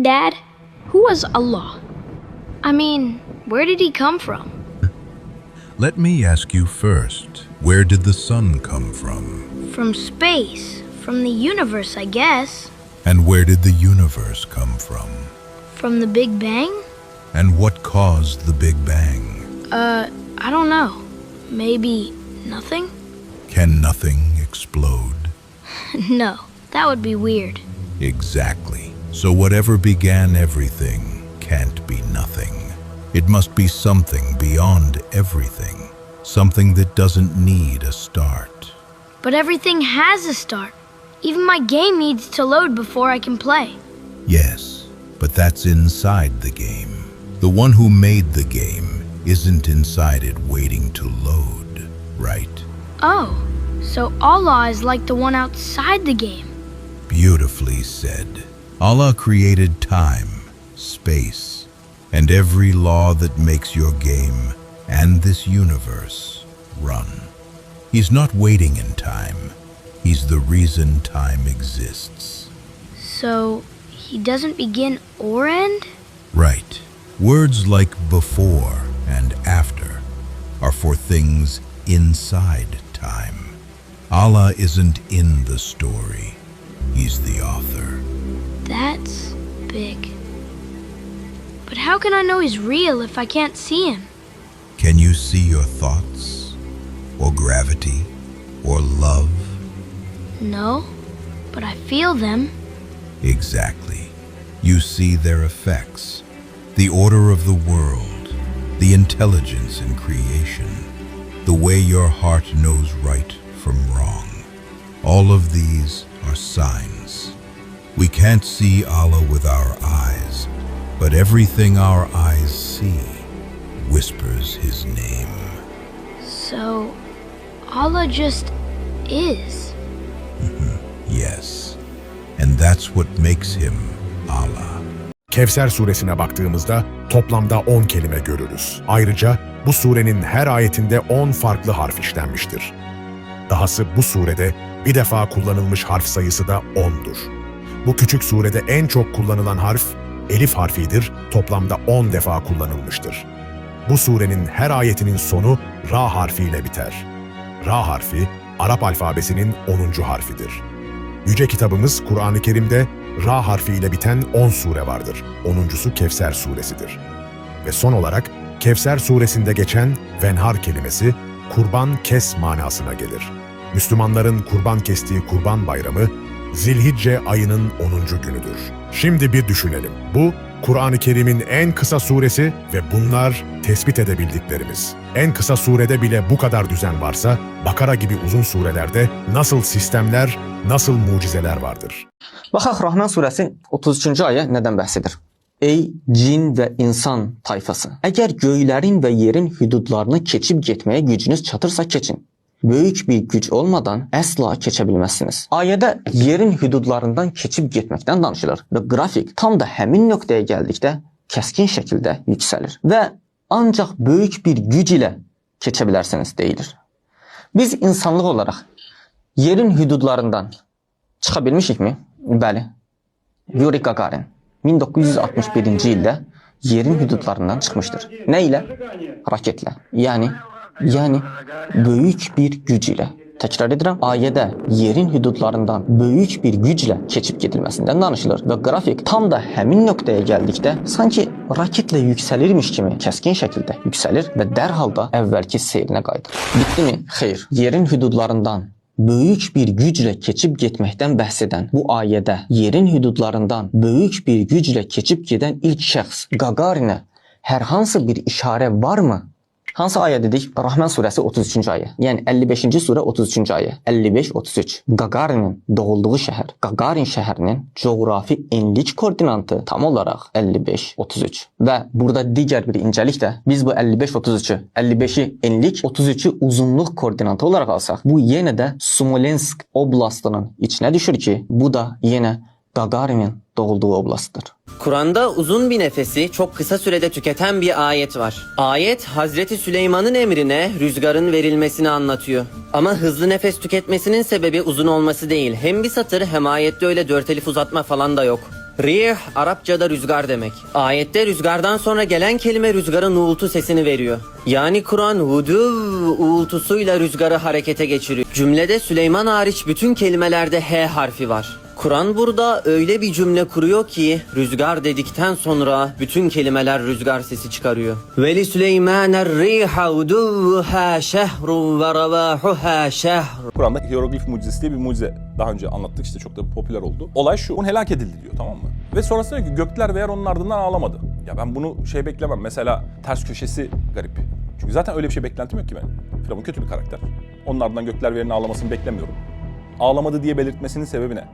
Dad, who was Allah? I mean, where did he come from? Let me ask you first where did the sun come from? From space, from the universe, I guess. And where did the universe come from? From the Big Bang? And what caused the Big Bang? Uh, I don't know. Maybe nothing? Can nothing explode? no, that would be weird. Exactly. So whatever began everything can't be nothing. It must be something beyond everything. Something that doesn't need a start. But everything has a start. Even my game needs to load before I can play. Yes, but that's inside the game. The one who made the game isn't inside it waiting to load, right? Oh, so Allah is like the one outside the game. Beautifully said. Allah created time, space, and every law that makes your game and this universe run. He's not waiting in time. He's the reason time exists. So, he doesn't begin or end? Right. Words like before and after are for things inside time. Allah isn't in the story. He's the author. That's big. But how can I know he's real if I can't see him? Can you see your thoughts? Or gravity? Or love? No, but I feel them. Exactly. You see their effects. The order of the world. The intelligence in creation. The way your heart knows right from wrong. All of these are signs. We can't see Allah with our eyes, but everything our eyes see whispers His name. So, Allah just is. Yes. And that's what makes Him Allah. Kevser suresine baktığımızda toplamda 10 kelime görürüz. Ayrıca bu surenin her ayetinde 10 farklı harf işlenmiştir. Dahası bu surede bir defa kullanılmış harf sayısı da 10'dur. Bu küçük surede en çok kullanılan harf elif harfidir, toplamda 10 defa kullanılmıştır. Bu surenin her ayetinin sonu ra harfiyle biter. Ra harfi Arap alfabesinin 10. harfidir. Yüce kitabımız Kur'an-ı Kerim'de Ra harfiyle biten 10 sure vardır. 10.sü Kevser suresidir. Ve son olarak Kevser suresinde geçen venhar kelimesi kurban kes manasına gelir. Müslümanların kurban kestiği kurban bayramı Zilhicce ayının 10. günüdür. Şimdi bir düşünelim. Bu Kur'an-ı Kerim'in en kısa suresi ve bunlar tespit edebildiklerimiz. En kısa surede bile bu kadar düzen varsa, Bakara gibi uzun surelerde nasıl sistemler, nasıl mucizeler vardır? Baxaq Rahman surəsi 33-cü ayə nədən bəhs edir? Ey cin və insan tayfası, əgər göylərin və yerin hüdudlarını keçib getməyə gücünüz çatırsa keçin. Böyük bir güc olmadan əsla keçə bilməzsiniz. Ayədə yerin hüdudlarından keçib getməkdən danışılır və qrafik tam da həmin nöqtəyə gəldikdə kəskin şəkildə yüksəlir və ancaq böyük bir güc ilə keçə bilərsiniz deyilir. Biz insanlıq olaraq yerin hüdudlarından çıxa bilmişikmi? Bəli. Yuri Gagarin 1961-ci ildə yerin hüdudlarından çıxmışdır. Nə ilə? Raketlə. Yəni yəni böyük bir güc ilə. Təkrar edirəm, ayədə yerin hüdudlarından böyük bir güclə keçib gedilməsindən danışılır və qrafik tam da həmin nöqtəyə gəldikdə sanki raketlə yüksəlirmiş kimi kəskin şəkildə yüksəlir və dərhal da əvvəlki seyrinə qayıdır. Bitdimi? Xeyr. Yerin hüdudlarından böyük bir güclə keçib getməkdən bəhs edən bu ayədə yerin hüdudlarından böyük bir güclə keçib gedən ilk şəxs Qaqarinə hər hansı bir işarə varmı? Hansı ayə dedik? Rahman surəsi 33-cü ayə. Yəni 55-ci surə 33-cü ayə. 55-33. Qaqarinin doğulduğu şəhər, Qaqarin şəhərinin coğrafi enlik koordinatı tam olaraq 55-33. Və burada digər bir incəlik də biz bu 55-33-ü, 55-i enlik, 33-ü uzunluq koordinatı olaraq alsaq, bu yenə də Smolensk oblastının içinə düşür ki, bu da yenə Qagarinin doğulduğu oblastdır. Kur'an'da uzun bir nefesi çok kısa sürede tüketen bir ayet var. Ayet Hazreti Süleyman'ın emrine rüzgarın verilmesini anlatıyor. Ama hızlı nefes tüketmesinin sebebi uzun olması değil. Hem bir satır hem ayette öyle dört elif uzatma falan da yok. Rih Arapçada rüzgar demek. Ayette rüzgardan sonra gelen kelime rüzgarın uğultu sesini veriyor. Yani Kur'an huduv uğultusuyla rüzgarı harekete geçiriyor. Cümlede Süleyman hariç bütün kelimelerde H harfi var. Kur'an burada öyle bir cümle kuruyor ki rüzgar dedikten sonra bütün kelimeler rüzgar sesi çıkarıyor. Ve li Süleyman riha uduha şehrun ve ravahuha şehr. Kur'an'da hieroglif mucizesi diye bir mucize daha önce anlattık işte çok da popüler oldu. Olay şu, onun helak edildi diyor tamam mı? Ve sonrasında diyor ki gökler ve yer onun ardından ağlamadı. Ya ben bunu şey beklemem mesela ters köşesi garip. Çünkü zaten öyle bir şey beklentim yok ki benim. Firavun kötü bir karakter. Onun ardından gökler ve yerin ağlamasını beklemiyorum. Ağlamadı diye belirtmesinin sebebi ne?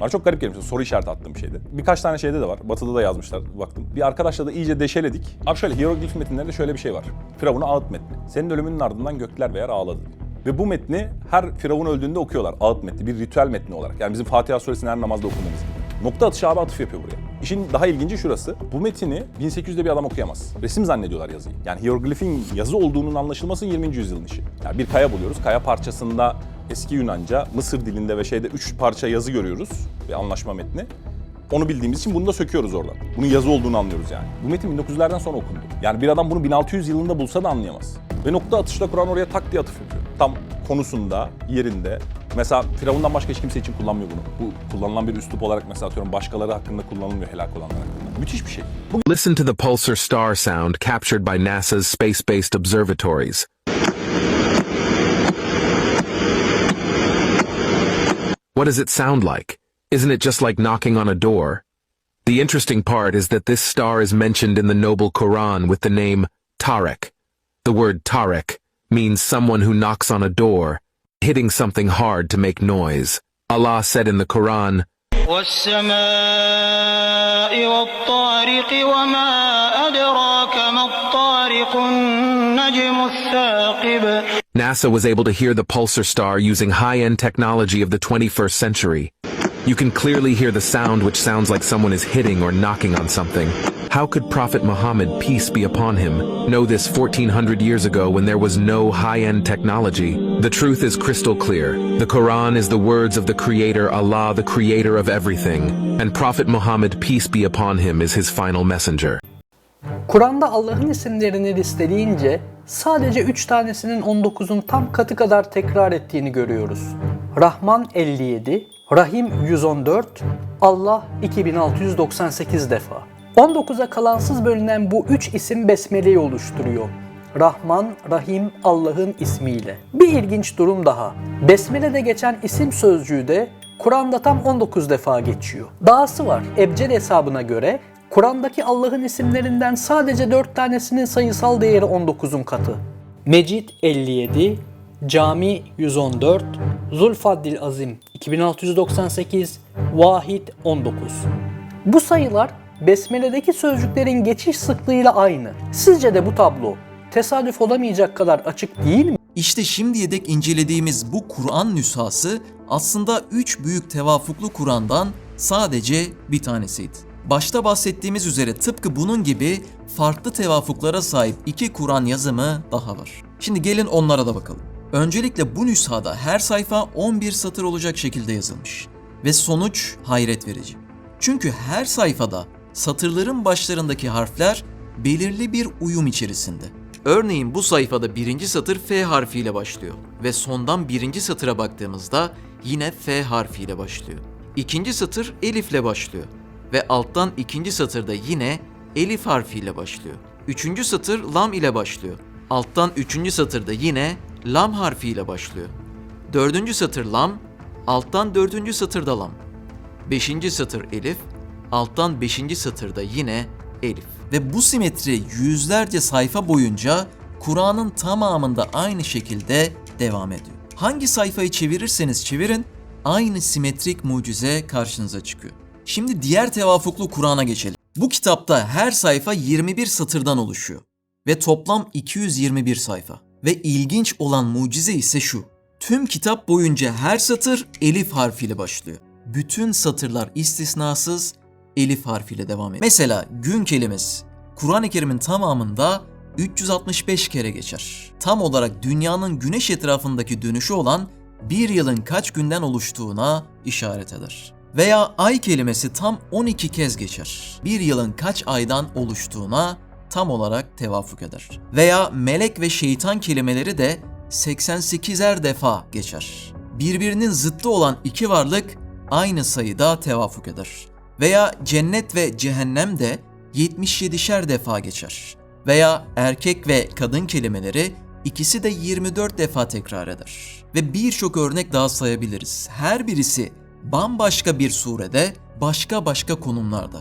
Bana çok garip gelmişti. Soru işareti attığım bir şeydi. Birkaç tane şeyde de var. Batı'da da yazmışlar baktım. Bir arkadaşla da iyice deşeledik. Abi şöyle hieroglif metinlerinde şöyle bir şey var. Firavun'u ağıt metni. Senin ölümünün ardından gökler ve yer ağladı. Ve bu metni her Firavun öldüğünde okuyorlar. Ağıt metni. Bir ritüel metni olarak. Yani bizim Fatiha suresini her namazda okumamız gibi. Nokta atışı abi atıf yapıyor buraya. İşin daha ilginci şurası. Bu metini 1800'de bir adam okuyamaz. Resim zannediyorlar yazıyı. Yani hieroglifin yazı olduğunun anlaşılması 20. yüzyılın işi. Yani bir kaya buluyoruz. Kaya parçasında eski Yunanca, Mısır dilinde ve şeyde üç parça yazı görüyoruz. Bir anlaşma metni. Onu bildiğimiz için bunu da söküyoruz oradan. Bunun yazı olduğunu anlıyoruz yani. Bu metin 1900'lerden sonra okundu. Yani bir adam bunu 1600 yılında bulsa da anlayamaz. Ve nokta atışla Kur'an oraya tak diye atıf yapıyor. Tam konusunda, yerinde. Mesela Firavundan başka hiç kimse için kullanmıyor bunu. Bu kullanılan bir üslup olarak mesela atıyorum başkaları hakkında kullanılmıyor helak olanlar hakkında. Müthiş bir şey. Listen to the pulsar star sound captured by NASA's space based observatories. What does it sound like? Isn't it just like knocking on a door? The interesting part is that this star is mentioned in the Noble Quran with the name Tariq. The word Tariq means someone who knocks on a door, hitting something hard to make noise. Allah said in the Quran, NASA was able to hear the pulsar star using high-end technology of the 21st century. You can clearly hear the sound which sounds like someone is hitting or knocking on something. How could Prophet Muhammad, peace be upon him, know this 1400 years ago when there was no high-end technology? The truth is crystal clear. The Quran is the words of the Creator Allah, the Creator of everything, and Prophet Muhammad, peace be upon him, is his final messenger. Kur'an'da Allah'ın isimlerini listeleyince sadece 3 tanesinin 19'un tam katı kadar tekrar ettiğini görüyoruz. Rahman 57, Rahim 114, Allah 2698 defa. 19'a kalansız bölünen bu 3 isim besmeleyi oluşturuyor. Rahman, Rahim Allah'ın ismiyle. Bir ilginç durum daha. Besmele'de geçen isim sözcüğü de Kur'an'da tam 19 defa geçiyor. Dahası var. Ebced hesabına göre Kur'an'daki Allah'ın isimlerinden sadece 4 tanesinin sayısal değeri 19'un katı. Mecid 57, Cami 114, Zulfaddil Azim 2698, Vahid 19. Bu sayılar Besmele'deki sözcüklerin geçiş sıklığıyla aynı. Sizce de bu tablo tesadüf olamayacak kadar açık değil mi? İşte şimdiye dek incelediğimiz bu Kur'an nüshası aslında üç büyük tevafuklu Kur'an'dan sadece bir tanesiydi. Başta bahsettiğimiz üzere tıpkı bunun gibi farklı tevafuklara sahip iki Kur'an yazımı daha var. Şimdi gelin onlara da bakalım. Öncelikle bu nüshada her sayfa 11 satır olacak şekilde yazılmış. Ve sonuç hayret verici. Çünkü her sayfada satırların başlarındaki harfler belirli bir uyum içerisinde. Örneğin bu sayfada birinci satır F harfiyle başlıyor ve sondan birinci satıra baktığımızda yine F harfiyle başlıyor. İkinci satır Elif'le başlıyor ve alttan ikinci satırda yine Elif harfiyle başlıyor. Üçüncü satır Lam ile başlıyor. Alttan üçüncü satırda yine Lam harfiyle başlıyor. Dördüncü satır Lam, alttan dördüncü satırda Lam. Beşinci satır Elif, alttan beşinci satırda yine Elif. Ve bu simetri yüzlerce sayfa boyunca Kur'an'ın tamamında aynı şekilde devam ediyor. Hangi sayfayı çevirirseniz çevirin aynı simetrik mucize karşınıza çıkıyor. Şimdi diğer tevafuklu Kur'an'a geçelim. Bu kitapta her sayfa 21 satırdan oluşuyor ve toplam 221 sayfa. Ve ilginç olan mucize ise şu. Tüm kitap boyunca her satır elif harfiyle başlıyor. Bütün satırlar istisnasız elif harfiyle devam ediyor. Mesela gün kelimesi Kur'an-ı Kerim'in tamamında 365 kere geçer. Tam olarak dünyanın güneş etrafındaki dönüşü olan bir yılın kaç günden oluştuğuna işaret eder. Veya ay kelimesi tam 12 kez geçer. Bir yılın kaç aydan oluştuğuna tam olarak tevafuk eder. Veya melek ve şeytan kelimeleri de 88'er defa geçer. Birbirinin zıttı olan iki varlık aynı sayıda tevafuk eder. Veya cennet ve cehennem de 77'şer defa geçer. Veya erkek ve kadın kelimeleri ikisi de 24 defa tekrar eder. Ve birçok örnek daha sayabiliriz. Her birisi bambaşka bir surede, başka başka konumlarda.